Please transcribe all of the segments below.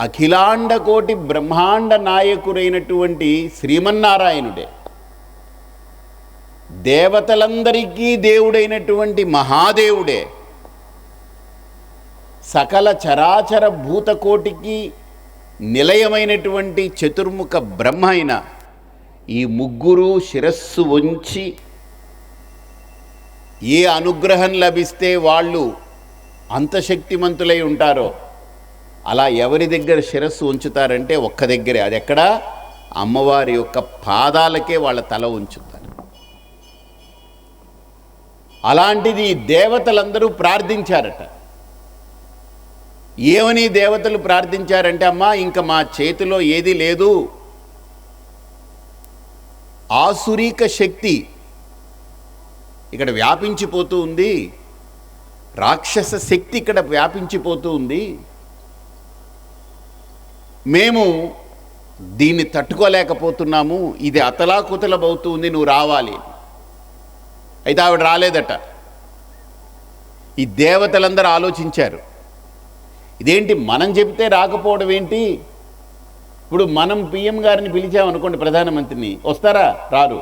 అఖిలాండ కోటి బ్రహ్మాండ నాయకుడైనటువంటి శ్రీమన్నారాయణుడే. దేవతలందరికీ దేవుడైనటువంటి మహాదేవుడే. సకల చరాచర భూతకోటికి నిలయమైనటువంటి చతుర్ముఖ బ్రహ్మ అయిన ఈ ముగ్గురు శిరస్సు వంచి ఏ అనుగ్రహం లభిస్తే వాళ్ళు అంత శక్తిమంతులై ఉంటారో? అలా ఎవరి దగ్గర శిరస్సు ఉంచుతారంటే ఒక్క దగ్గరే. అది ఎక్కడ? అమ్మవారి యొక్క పాదాలకే వాళ్ళ తల ఉంచుతారు. అలాంటిది దేవతలందరూ ప్రార్థించారట. ఏమని దేవతలు ప్రార్థించారంటే అమ్మా ఇంకా మా చేతిలో ఏది లేదు. ఆసురీక శక్తి ఇక్కడ వ్యాపించిపోతూ ఉంది. రాక్షస శక్తి ఇక్కడ వ్యాపించిపోతూ ఉంది. మేము దీన్ని తట్టుకోలేకపోతున్నాము ఇది అతలాకుతలమవుతూ ఉంది నువ్వు రావాలి. అయితే ఆవిడ రాలేదట. ఈ దేవతలందరూ ఆలోచించారు. ఇదేంటి మనం చెబితే రాకపోవడం ఏంటి? ఇప్పుడు మనం పిఎం గారిని పిలిచామనుకోండి ప్రధానమంత్రిని వస్తారా? రారు.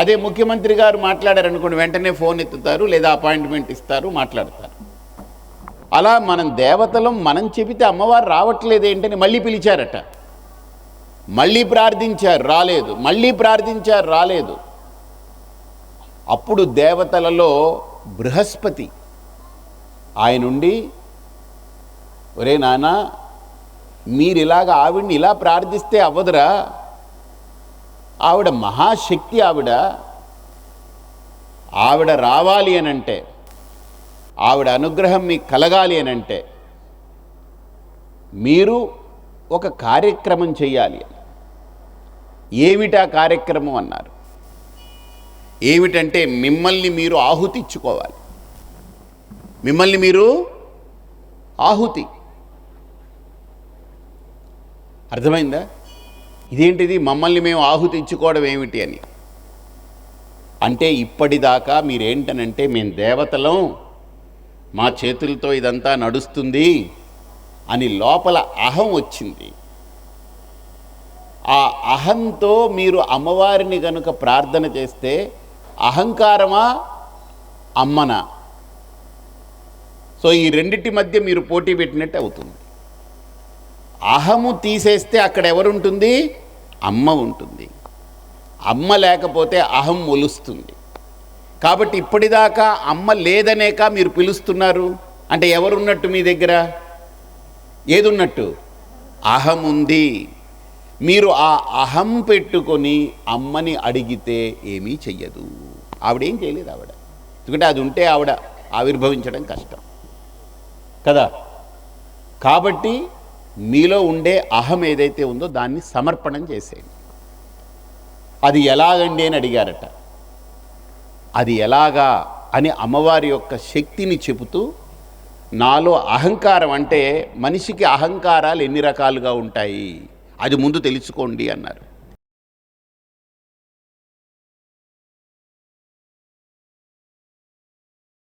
అదే ముఖ్యమంత్రి గారు మాట్లాడారనుకోండి వెంటనే ఫోన్ ఎత్తుతారు లేదా అపాయింట్మెంట్ ఇస్తారు మాట్లాడతారు. అలా మనం దేవతలం మనం చెబితే అమ్మవారు రావట్లేదు ఏంటని మళ్ళీ పిలిచారట. మళ్ళీ ప్రార్థించారు రాలేదు. మళ్ళీ ప్రార్థించారు రాలేదు. అప్పుడు దేవతలలో బృహస్పతి ఆయనుండి ఒరే నాన్న మీరు ఇలాగ ఆవిడ్ని ఇలా ప్రార్థిస్తే అవ్వదురా. ఆవిడ మహాశక్తి ఆవిడ. ఆవిడ రావాలి అనంటే ఆవిడ అనుగ్రహం మీకు కలగాలి అని అంటే మీరు ఒక కార్యక్రమం చేయాలి ఏమిటా కార్యక్రమం అన్నారు. ఏమిటంటే మిమ్మల్ని మీరు ఆహుతి ఇచ్చుకోవాలి మిమ్మల్ని మీరు ఆహుతి. అర్థమైందా? ఇదేంటిది? మమ్మల్ని మేము ఆహుతి ఇచ్చుకోవడం ఏమిటి అని. అంటే ఇప్పటిదాకా మీరేంటనంటే మేము దేవతలం మా చేతులతో ఇదంతా నడుస్తుంది అని లోపల అహం వచ్చింది. ఆ అహంతో మీరు అమ్మవారిని గనుక ప్రార్థన చేస్తే అహంకారమా? అమ్మనా? సో ఈ రెండింటి మధ్య మీరు పోటీ పెట్టినట్టు అవుతుంది. అహము తీసేస్తే అక్కడ ఎవరుంటుంది? అమ్మ ఉంటుంది. అమ్మ లేకపోతే అహం ఒలుస్తుంది. కాబట్టి ఇప్పటిదాకా అమ్మ లేదనేక మీరు పిలుస్తున్నారు. అంటే ఎవరున్నట్టు మీ దగ్గర? ఏదున్నట్టు? అహం ఉంది. మీరు ఆ అహం పెట్టుకొని అమ్మని అడిగితే ఏమీ చెయ్యదు. ఆవిడేం చేయలేదు ఆవిడ. ఎందుకంటే అది ఉంటే ఆవిడ ఆవిర్భవించడం కష్టం. కదా? కాబట్టి మీలో ఉండే అహం ఏదైతే ఉందో దాన్ని సమర్పణం చేసేయండి. అది ఎలాగండి అని అడిగారట. అది ఎలాగా అని అమ్మవారి యొక్క శక్తిని చెబుతూ నాలో అహంకారం అంటే మనిషికి అహంకారాలు ఎన్ని రకాలుగా ఉంటాయి? అది ముందు తెలుసుకోండి అన్నారు.